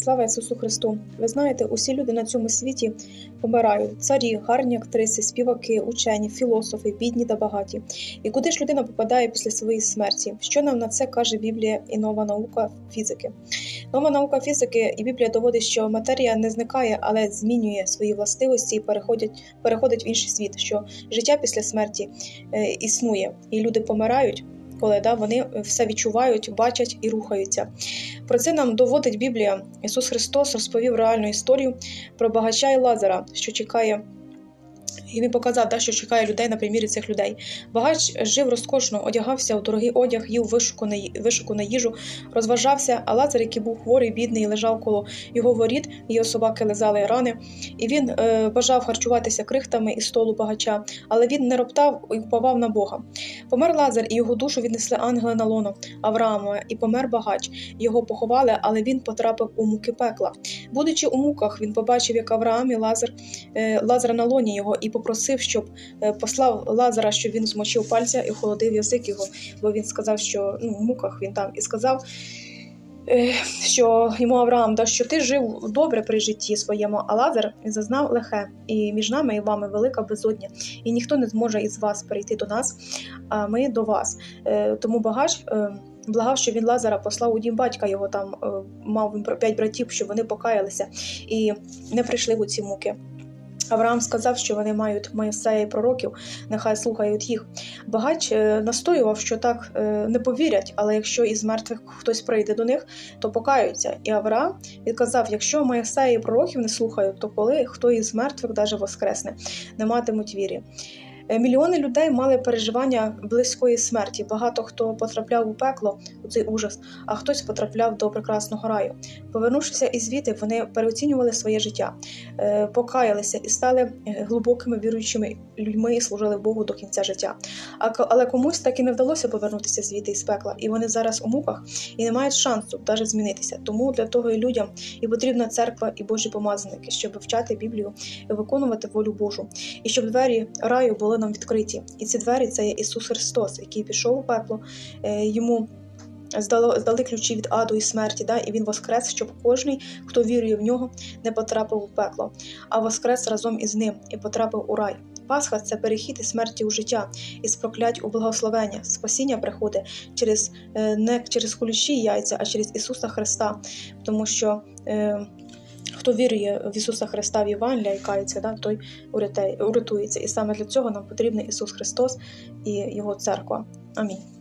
Слава Ісусу Христу! Ви знаєте, усі люди на цьому світі помирають: царі, гарні актриси, співаки, учені, філософи, бідні та багаті. І куди ж людина попадає після своєї смерті? Що нам на це каже Біблія і нова наука фізики? Нова наука фізики і Біблія доводить, що матерія не зникає, але змінює свої властивості і переходить, переходить в інший світ. Що життя після смерті е, існує, і люди помирають. Коли да, вони все відчувають, бачать і рухаються. Про це нам доводить Біблія. Ісус Христос розповів реальну історію про багача і Лазара, що чекає. І він показав, да, що чекає людей на примірі цих людей. Багач жив розкошно, одягався у дорогий одяг, їв вишукану, вишукану їжу, розважався, а Лазар, який був хворий, бідний, лежав коло його воріт, його собаки лизали рани. І він е, бажав харчуватися крихтами із столу багача, але він не роптав і впавав на Бога. Помер Лазар, і його душу віднесли ангели на лоно Авраама, і помер багач. Його поховали, але він потрапив у муки пекла. Будучи у муках, він побачив, як Авраам і Лазар, е, Лазар на лоні його, і попросив, щоб е, послав Лазара, щоб він змочив пальця і охолодив язик його, бо він сказав, що ну, в муках він там і сказав. е, Що йому Авраам, да, що ти жив добре при житті своєму, а Лазар зазнав лихе, і між нами і вами велика безодня, і ніхто не зможе із вас перейти до нас, а ми до вас. Е, Тому багач е, благав, що він Лазара послав у дім батька його там мав він п'ять братів, щоб вони покаялися і не прийшли в ці муки. Авраам сказав, що вони мають Моїсея і пророків, нехай слухають їх. Багач е, настоював, що так е, не повірять, але якщо із мертвих хтось прийде до них, то покаються. І Авраам відказав: якщо Моїсея і пророків не слухають, то коли хто із мертвих даже воскресне, не матимуть вірі. Е, Мільйони людей мали переживання близької смерті. Багато хто потрапляв у пекло у цей ужас, а хтось потрапляв до прекрасного раю. Повернувшися із звідти, вони переоцінювали своє життя, е, покаялися і стали е, глибокими віруючими людьми і служили Богу до кінця життя. Але комусь так і не вдалося повернутися звідти із пекла, і вони зараз у муках і не мають шансу навіть змінитися. Тому для того і людям і потрібна церква і Божі помазаники, щоб вивчати Біблію і виконувати волю Божу, і щоб двері раю були нам відкриті. І ці двері це є Ісус Христос, який пішов у пекло, е, йому. Здали ключі від аду і смерті, да? і він воскрес, щоб кожний, хто вірує в нього, не потрапив у пекло, а воскрес разом із ним і потрапив у рай. Пасха це перехід із смерті у життя, із проклять у благословення. Спасіння приходить через е, не через куліші яйця, а через Ісуса Христа, тому що. Хто вірує в Ісуса Христа в Євангелія і кається, да, той урятує- урятується. І саме для цього нам потрібний Ісус Христос і Його церква. Амінь.